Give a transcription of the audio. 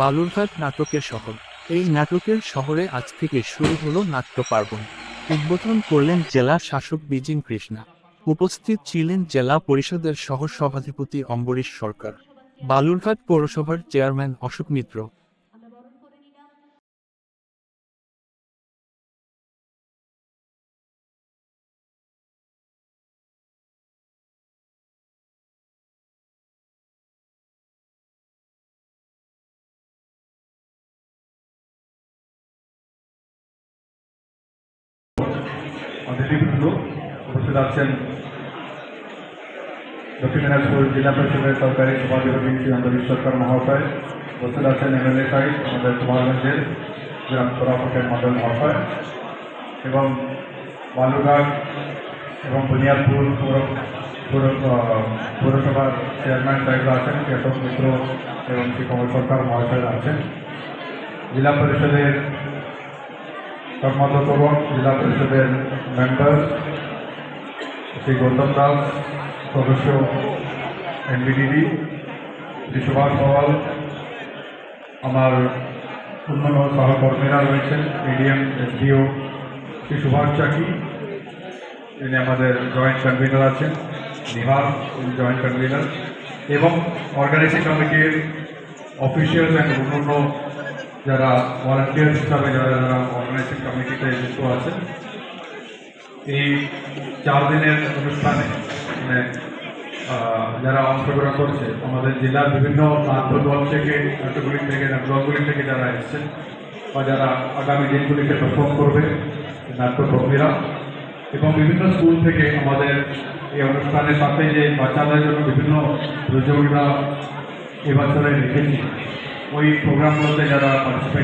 বালুরঘাট নাটকের শহর। এই নাটকের শহরে আজ থেকে শুরু হলো নাট্য পার্বণ। উদ্বোধন করলেন জেলা শাসক বিজিন কৃষ্ণা। উপস্থিত ছিলেন জেলা পরিষদের সহ সভাধিপতি অম্বরীশ সরকার। বালুরঘাট পৌরসভার চেয়ারম্যান অশোক মিত্র। অতিথিবৃন্দ উপস্থিত আছেন দক্ষিণ দিনাজপুর জেলা পরিষদের সরকারি সভাধিপতি শ্রী অন্তরীশ সরকার মহাশয় উপস্থিত আছেন এমএলএ সাহেব, আমাদের কুমারগঞ্জের গ্রাম সভাপতির মন্ডল মহাশয়, এবং বালুঘাট এবং বুনিয়াদপুর পৌর পৌর, পৌরসভার চেয়ারম্যান সাহেবরা আছেন, কেশব মিত্র এবং শ্রী কমল সরকার মহাশয়রা আছেন। জেলা পরিষদের কর্মরতগণ জেলা পরিষদের মেম্বার শ্রী গৌতম দাস, সদস্য এনবিডিডি শ্রী সুভাষ পওয়াল, আমার অন্যান্য সহকর্মীরা রয়েছেন, এডিএম, এসডিও, শ্রী সুভাষ চাকি তিনি আমাদের জয়েন্ট কনভিনার আছেন নিহার জয়েন্ট কনভিনার এবং অর্গানাইজিং কমিটির অফিসিয়ালস অ্যান্ড অন্যান্য যারা ভলান্টিয়ার হিসাবে যারা যারা অর্গানাইজিং কমিটিতে যুক্ত আছেন, এই চার দিনের অনুষ্ঠানে মানে যারা অংশগ্রহণ করছে, আমাদের জেলার বিভিন্ন নাট্য দল থেকে নাট্যগুলি থেকে ব্লকগুলি থেকে যারা এসছেন, বা যারা আগামী দিনগুলিতে পারফর্ম করবে নাট্যকর্মীরা, এবং বিভিন্ন স্কুল থেকে আমাদের এই অনুষ্ঠানের সাথে যে বাচ্চাদের জন্য বিভিন্ন প্রতিযোগিতা এবছরে রেখেছি ওই প্রোগ্রামগুলোতে যারা পার্টিসিপেট